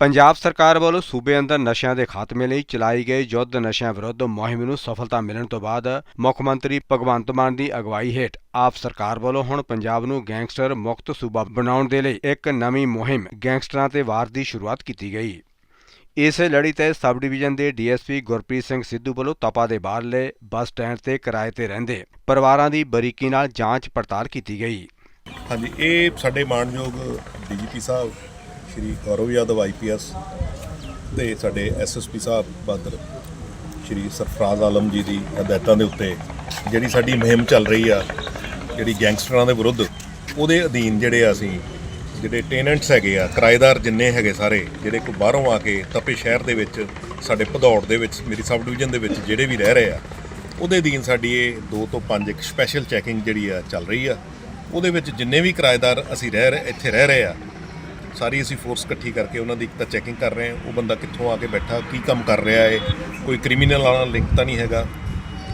ਪੰਜਾਬ ਸਰਕਾਰ ਵੱਲੋਂ ਸੂਬੇ ਅੰਦਰ ਨਸ਼ਿਆਂ ਦੇ ਖਾਤਮੇ ਲਈ ਚਲਾਈ ਗਈ ਯੁੱਧ ਨਸ਼ਿਆਂ ਵਿਰੁੱਧ ਮੁਹਿੰਮ ਨੂੰ ਸਫਲਤਾ ਮਿਲਣ ਤੋਂ ਬਾਅਦ ਮੁੱਖ ਮੰਤਰੀ ਭਗਵੰਤ ਮਾਨ ਦੀ ਅਗਵਾਈ ਹੇਠ ਆਪ ਸਰਕਾਰ ਵੱਲੋਂ ਹੁਣ ਪੰਜਾਬ ਨੂੰ ਗੈਂਗਸਟਰ ਮੁਕਤ ਸੂਬਾ ਬਣਾਉਣ ਦੇ ਲਈ ਇੱਕ ਨਵੀਂ ਮੁਹਿੰਮ ਗੈਂਗਸਟਰਾਂ ਤੇ ਵਾਰ ਦੀ ਸ਼ੁਰੂਆਤ ਕੀਤੀ ਗਈ। ਇਸੇ ਲੜੀ ਤੇ ਸਬ ਡਿਵੀਜ਼ਨ ਦੇ ਡੀਐਸਪੀ ਗੁਰਪ੍ਰੀਤ ਸਿੰਘ ਸਿੱਧੂ ਵੱਲੋਂ ਤਪਾ ਦੇ ਬਾਹਰਲੇ ਬੱਸ ਸਟੈਂਡ ਤੇ ਕਿਰਾਏ ਤੇ ਰਹਿੰਦੇ ਪਰਿਵਾਰਾਂ ਦੀ ਬਰੀਕੀ ਨਾਲ ਜਾਂਚ ਪੜਤਾਲ ਕੀਤੀ ਗਈ। ਹਾਂਜੀ, ਇਹ ਸਾਡੇ ਮਾਣਯੋਗ ਡੀਜੀਪੀ ਸਾਹਿਬ ਸ਼੍ਰੀ ਗੌਰਵ ਯਾਦਵ ਆਈਪੀਐਸ ਤੇ ਸਾਡੇ ਐਸਐਸਪੀ ਸਾਹਿਬ ਬਾਦਰ ਸ਼੍ਰੀ ਸਰਫਰਾਜ਼ ਆਲਮ ਜੀ ਦੀ ਹਦਾਇਤਾਂ ਦੇ ਉੱਤੇ ਜਿਹੜੀ ਸਾਡੀ ਮੁਹਿੰਮ ਚੱਲ ਰਹੀ ਆ, ਜਿਹੜੀ ਗੈਂਗਸਟਰਾਂ ਦੇ ਵਿਰੁੱਧ, ਉਹਦੇ ਅਧੀਨ ਜਿਹੜੇ ਆ ਅਸੀਂ, ਜਿਹੜੇ ਟੈਨੈਂਟਸ ਹੈਗੇ ਆ, ਕਿਰਾਏਦਾਰ ਜਿੰਨੇ ਹੈਗੇ ਸਾਰੇ, ਜਿਹੜੇ ਕੋ ਬਾਹਰੋਂ ਆ ਕੇ ਤਪੇ ਸ਼ਹਿਰ ਦੇ ਵਿੱਚ, ਸਾਡੇ ਭਦੌੜ ਦੇ ਵਿੱਚ, ਮੇਰੀ ਸਬ ਡਿਵੀਜ਼ਨ ਦੇ ਵਿੱਚ ਜਿਹੜੇ ਵੀ ਰਹਿ ਰਹੇ ਆ, ਉਹਦੇ ਅਧੀਨ ਸਾਡੀ ਇਹ 2 ਤੋਂ 5 ਇੱਕ ਸਪੈਸ਼ਲ ਚੈਕਿੰਗ ਜਿਹੜੀ ਆ ਚੱਲ ਰਹੀ ਆ, ਉਹਦੇ ਵਿੱਚ ਜਿੰਨੇ ਵੀ ਕਿਰਾਏਦਾਰ ਅਸੀਂ ਰਹਿ ਰਹੇ, ਇੱਥੇ ਰਹਿ ਰਹੇ ਆ ਸਾਰੀ ਅਸੀਂ ਫੋਰਸ ਇਕੱਠੀ ਕਰਕੇ ਉਹਨਾਂ ਦੀ ਇੱਕ ਤਾਂ ਚੈਕਿੰਗ ਕਰ ਰਹੇ ਹਾਂ, ਉਹ ਬੰਦਾ ਕਿੱਥੋਂ ਆ ਕੇ ਬੈਠਾ, ਕੀ ਕੰਮ ਕਰ ਰਿਹਾ ਹੈ, ਕੋਈ ਕ੍ਰਿਮੀਨਲ ਵਾਲਾ ਲਿੰਕ ਤਾਂ ਨਹੀਂ ਹੈਗਾ,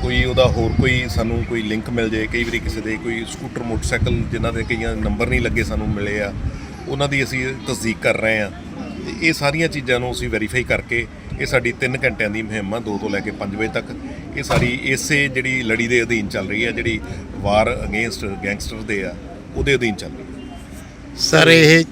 ਕੋਈ ਉਹਦਾ ਹੋਰ ਕੋਈ ਸਾਨੂੰ ਕੋਈ ਲਿੰਕ ਮਿਲ ਜੇ ਕਈ ਵਾਰੀ ਕਿਸੇ ਦੇ ਕੋਈ ਸਕੂਟਰ ਮੋਟਰਸਾਈਕਲ ਜਿਨ੍ਹਾਂ ਦੇ ਕਈਆਂ ਨੰਬਰ ਨਹੀਂ ਲੱਗੇ ਸਾਨੂੰ ਮਿਲੇ ਆ, ਉਹਨਾਂ ਦੀ ਅਸੀਂ ਤਸਦੀਕ ਕਰ ਰਹੇ ਹਾਂ। ਤੇ ਇਹ ਸਾਰੀਆਂ ਚੀਜ਼ਾਂ ਨੂੰ ਅਸੀਂ ਵੈਰੀਫਾਈ ਕਰਕੇ ਇਹ ਸਾਡੀ 3 ਘੰਟਿਆਂ ਦੀ ਮੁਹਿੰਮ ਆ 2 ਤੋਂ ਲੈ ਕੇ 5 ਵਜੇ ਤੱਕ। ਇਹ ਸਾਰੀ ਇਸੇ ਜਿਹੜੀ ਲੜੀ ਦੇ ਅਧੀਨ ਚੱਲ ਰਹੀ ਹੈ ਜਿਹੜੀ ਵਾਰ ਅਗੇਂਸਟ ਗੈਂਗਸਟਰ ਦੇ ਆ, ਉਹਦੇ ਅਧੀਨ ਚੱਲ ਰਹੀ ਹੈ ਸਰ, ਇਹ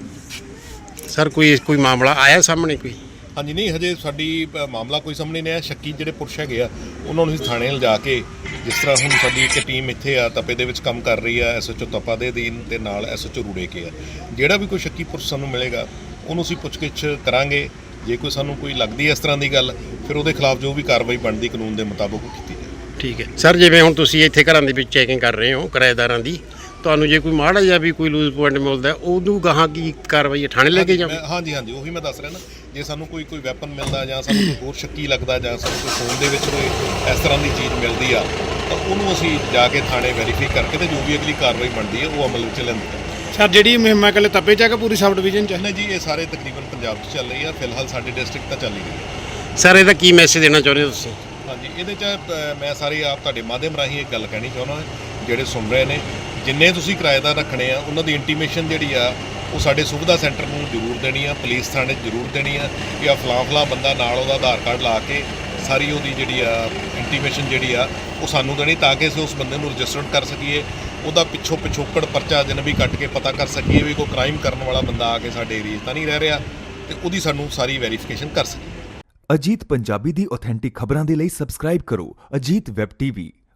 ਸਰ ਕੋਈ ਕੋਈ ਮਾਮਲਾ ਆਇਆ ਸਾਹਮਣੇ ਕੋਈ? ਹਾਂਜੀ ਨਹੀਂ ਹਜੇ ਸਾਡੀ ਅ, ਮਾਮਲਾ ਕੋਈ ਸਾਹਮਣੇ ਨਹੀਂ ਆਇਆ। ਸ਼ੱਕੀ ਜਿਹੜੇ ਪੁਰਸ਼ ਹੈਗੇ ਆ ਉਹਨਾਂ ਨੂੰ ਅਸੀਂ ਥਾਣੇ ਲਿਜਾ ਕੇ ਜਿਸ ਤਰ੍ਹਾਂ ਹੁਣ ਸਾਡੀ ਇੱਕ ਟੀਮ ਇੱਥੇ ਆ ਤਪੇ ਦੇ ਵਿੱਚ ਕੰਮ ਕਰ ਰਹੀ ਆ ਐਸਐਚਓ ਤਪਾ ਦੇ ਅਧੀਨ ਤੇ ਨਾਲ ਐਸਐਚਓ ਰੂੜੇ ਕੇ ਆ। ਜਿਹੜਾ ਵੀ ਕੋਈ ਸ਼ੱਕੀ ਪੁਰਸ਼ ਸਾਨੂੰ ਮਿਲੇਗਾ ਉਹਨੂੰ ਅਸੀਂ ਪੁੱਛਗਿੱਛ ਕਰਾਂਗੇ। ਜੇ ਕੋਈ ਸਾਨੂੰ ਕੋਈ ਲੱਗਦੀ ਹੈ ਇਸ ਤਰ੍ਹਾਂ ਦੀ ਗੱਲ ਫਿਰ ਉਹਦੇ ਖਿਲਾਫ ਜੋ ਵੀ ਕਾਰਵਾਈ ਬਣਦੀ ਕਾਨੂੰਨ ਦੇ ਮੁਤਾਬਕ ਉਹ ਕੀਤੀ ਜਾਏ ਠੀਕ ਹੈ। ਸਰ ਜਿਵੇਂ ਹੁਣ ਤੁਸੀਂ ਇੱਥੇ ਘਰਾਂ ਦੇ ਵਿੱਚ ਚੈਕਿੰਗ ਕਰ ਰਹੇ ਹੋ ਕਿਰਾਏਦਾਰਾਂ ਦੀ ਤੁਹਾਨੂੰ ਜੇ ਕੋਈ ਮਾੜਾ ਜਿਹਾ ਵੀ ਕੋਈ ਲੂਜ਼ ਪੁਆਇੰਟ ਮਿਲਦਾ ਉਹਨੂੰ ਗਾਹਾਂ ਕੀ ਕਾਰਵਾਈ ਹੈ? ਥਾਣੇ ਲੈ ਕੇ ਮੈਂ- ਹਾਂਜੀ ਹਾਂਜੀ ਉਹੀ ਮੈਂ ਦੱਸ ਰਿਹਾ ਨਾ। ਜੇ ਸਾਨੂੰ ਕੋਈ ਕੋਈ ਵੈਪਨ ਮਿਲਦਾ ਜਾਂ ਸਾਨੂੰ ਕੋਈ ਹੋਰ ਸ਼ੱਕੀ ਲੱਗਦਾ ਜਾਂ ਸਾਨੂੰ ਕੋਈ ਫੋਨ ਦੇ ਵਿੱਚ ਕੋਈ ਇਸ ਤਰ੍ਹਾਂ ਦੀ ਚੀਜ਼ ਮਿਲਦੀ ਆ ਤਾਂ ਉਹਨੂੰ ਅਸੀਂ ਜਾ ਕੇ ਥਾਣੇ ਵੈਰੀਫਾਈ ਕਰਕੇ ਤੇ ਜੋ ਵੀ ਅਗਲੀ ਕਾਰਵਾਈ ਬਣਦੀ ਹੈ ਉਹ ਅਮਲ ਵਿੱਚ ਲੈਂਦੇ ਹਾਂ ਸਰ ਜਿਹੜੀ ਮੁਹਿੰਮ ਹੈ ਕੱਲੇ ਤੱਪੇ ਚੱਕ ਪੂਰੀ ਸਬ ਡਿਵੀਜ਼ਨ ਚ? ਹੈ? ਨਹੀਂ ਜੀ ਇਹ ਸਾਰੇ ਤਕਰੀਬਨ ਪੰਜਾਬ 'ਚ ਚੱਲ ਰਹੀ ਆ। ਫਿਲਹਾਲ ਸਾਡੇ ਡਿਸਟ੍ਰਿਕਟ ਤਾਂ ਚੱਲ ਹੀ ਰਹੀ ਹੈ ਸਰ ਇਹਦਾ ਕੀ ਮੈਸੇਜ ਦੇਣਾ ਚਾਹੁੰਦੇ ਹੋ ਤੁਸੀਂ? ਹਾਂਜੀ ਇਹਦੇ 'ਚ ਅ, ਮੈਂ ਸਾਰੇ ਆਪ ਤੁਹਾਡੇ ਮਾਧਿਅਮ ਰਾਹੀਂ ਇੱਕ ਗੱਲ ਕਹਿਣੀ ਚਾਹੁੰਦਾ ਜਿਹੜੇ ਸੁਣ ਰਹੇ ਨੇ ਜਿੰਨੇ ਤੁਸੀਂ ਕਿਰਾਏਦਾਰ ਰੱਖਣੇ ਆ, ਉਹਨਾਂ ਦੀ ਇੰਟੀਮੇਸ਼ਨ ਜਿਹੜੀ ਆ, ਉਹ ਸਾਡੇ ਸੁਵਿਧਾ ਸੈਂਟਰ ਨੂੰ ਜ਼ਰੂਰ ਦੇਣੀ ਆ, ਪੁਲਿਸ ਥਾਣੇ 'ਚ ਜ਼ਰੂਰ ਦੇਣੀ ਆ, ਜਾਂ ਆ ਫਲਾਂ ਫਲਾਂ ਬੰਦਾ ਨਾਲ ਉਹਦਾ ਆਧਾਰ ਕਾਰਡ ਲਾ ਕੇ ਸਾਰੀ ਉਹਦੀ ਜਿਹੜੀ ਆ ਇੰਟੀਮੇਸ਼ਨ ਜਿਹੜੀ ਆ, ਉਹ ਸਾਨੂੰ ਦੇਣੀ ਤਾਂ ਕਿ ਅਸੀਂ ਉਸ ਬੰਦੇ ਨੂੰ ਰਜਿਸਟਰਡ ਕਰ ਸਕੀਏ, ਉਹਦਾ ਪਿੱਛੋਂ ਪਿਛੋਕੜ ਪਰਚਾ ਜਨ ਵੀ ਕੱਟ ਕੇ ਪਤਾ ਕਰ ਸਕੀਏ ਵੀ ਕੋਈ ਕ੍ਰਾਈਮ ਕਰਨ ਵਾਲਾ ਬੰਦਾ ਆ ਕੇ ਸਾਡੇ ਏਰੀਆ 'ਚ ਤਾਂ ਨਹੀਂ ਰਹਿ ਰਿਹਾ, ਤੇ ਉਹਦੀ ਸਾਨੂੰ ਸਾਰੀ ਵੈਰੀਫਿਕੇਸ਼ਨ ਕਰ ਸਕੀਏ। ਅਜੀਤ ਪੰਜਾਬੀ ਦੀ ਆਥੈਂਟਿਕ ਖਬਰਾਂ ਦੇ ਲਈ ਸਬਸਕ੍ਰਾਈਬ ਕਰੋ ਅਜੀਤ ਵੈਬ ਟੀਵੀ